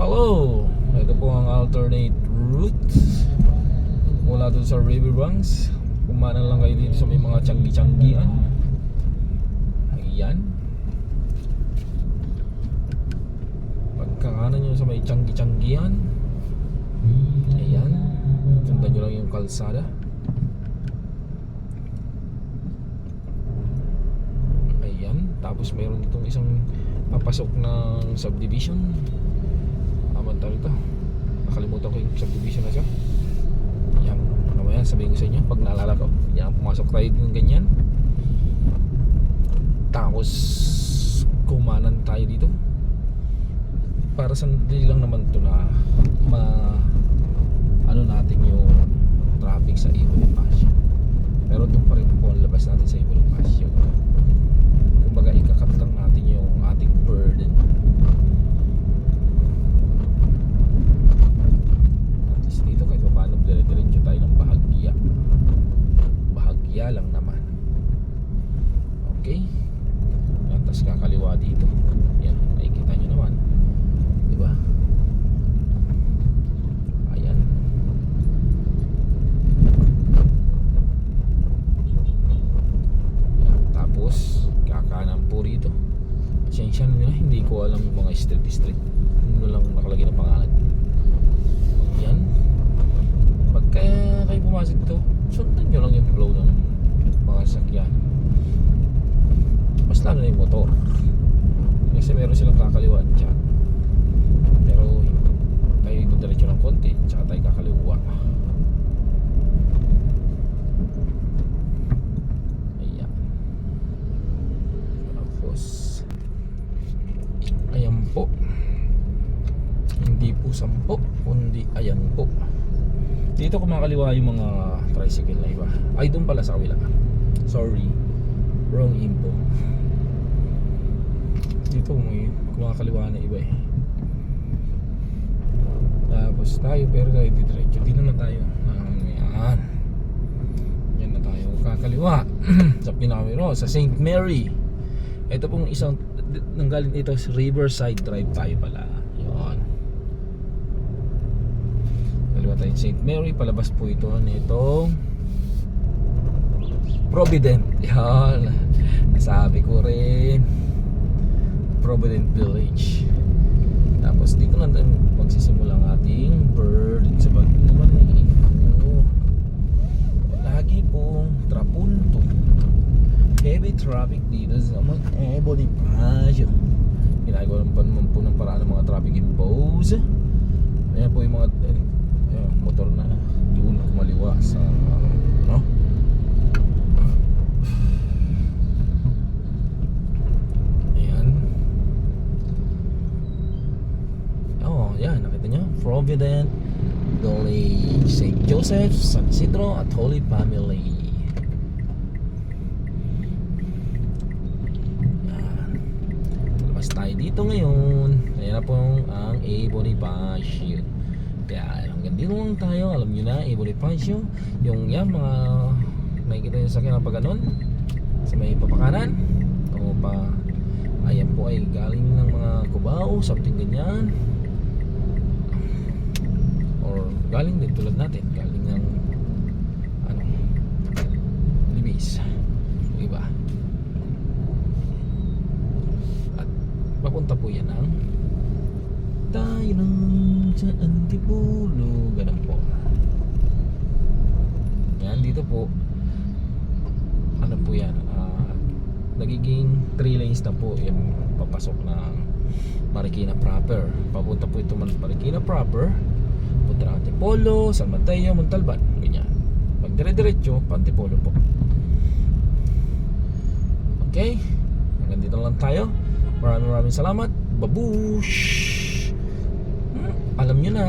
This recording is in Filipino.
Hello! Ito po ang alternate route mula dun sa riverbanks. Kumanan lang kayo dito sa may mga tiyanggi-tiyanggian. Ayan. Pagkakanan nyo sa may tiyanggi-tiyanggian. Ayan. Sundan nyo lang yung kalsada. Ayan. Tapos mayroon ditong isang papasok ng subdivision. Aman tawag ito. Nakalimutan ko yung subdivision na siya. Yan. Mamaya sabihin ko sa inyo pag naalala ko. Yan. Pumasok tayo ng ganyan. Tapos kumanan tayo dito. Para sandali lang naman to na ma ano natin yung traffic sa Ibon. Pero doon pa rin po ang labas natin sa Ibon Pass. Yung kumbaga ikakat lang natin yung ating burden at least dito kahit pa paano dire-diretso tayo ng bahagya bahagya lang naman okay. Yan tas kakaliwa dito. Yan makikita nyo naman. Di ba ayan. Yan, tapos kakanan po rito. Pasensya na nila hindi ko alam yung mga street street. Ano lang nakalagay ng pangalan. Yan. Pagka kayo pumasok dito sundan nyo lang yung flow ng mga sakyan mas lalo na yung motor. Kasi meron silang kakaliwaan dyan. Pero tayo diretso ng konti tsaka tayo kakaliwa. Ayan. Tapos ayan po. Hindi po sampo kundi ayan po. Dito kumakaliwa yung mga tricycle na iba. Ay doon pala sa kabila. Sorry wrong info. Dito may kumakaliwa na iba eh. Tapos tayo pero tayo diretso dito na tayo. Ah, yan yan na tayo. Kakaliwa. Sa pinamiro sa St. Mary. Ito pong isang nanggaling ito sa Riverside Drive tayo pala. Yun. Kaliwa tayo St. Mary. Palabas po ito nitong Provident. Yan nasabi ko rin Provident Village. Tapos dito na tayo magsisimula ang ating bird. Sa bag naman eh. Oo. lagi pong trapunto. Heavy traffic dito sa mga eh Bonifacio ginagawa pa naman po ng paraan ng mga traffic impose ayan po yung mga eh, motor na doon kumaliwa sa no ayan oh yan nakita nyo Provident Village St. Joseph San Isidro at Holy Family. Yan. Labas tayo dito ngayon. Kaya na po ang A. Bonifacio kaya hanggang dito lang tayo. Alam nyo na A. Bonifacio yung yan mga nakikita nyo sa akin na pag ganon sa may papakanan. O pa. Ayan po ay galing ng mga Cubao something ganyan or galing din tulad natin. Galing ng ano Libis iba at papunta po yan ng tayo ng sa Antipulo ganun po. Yan dito po. Ano po yan? Ah, nagiging 3 lanes na po yung papasok ng Marikina proper. Papunta po ito man Marikina proper punta ng Antipolo, San Mateo, Montalban ganyan. Pag dire-diretso Antipolo po. Okay hanggang dito lang tayo. Maraming maraming salamat. Babush! Hmm, alam nyo na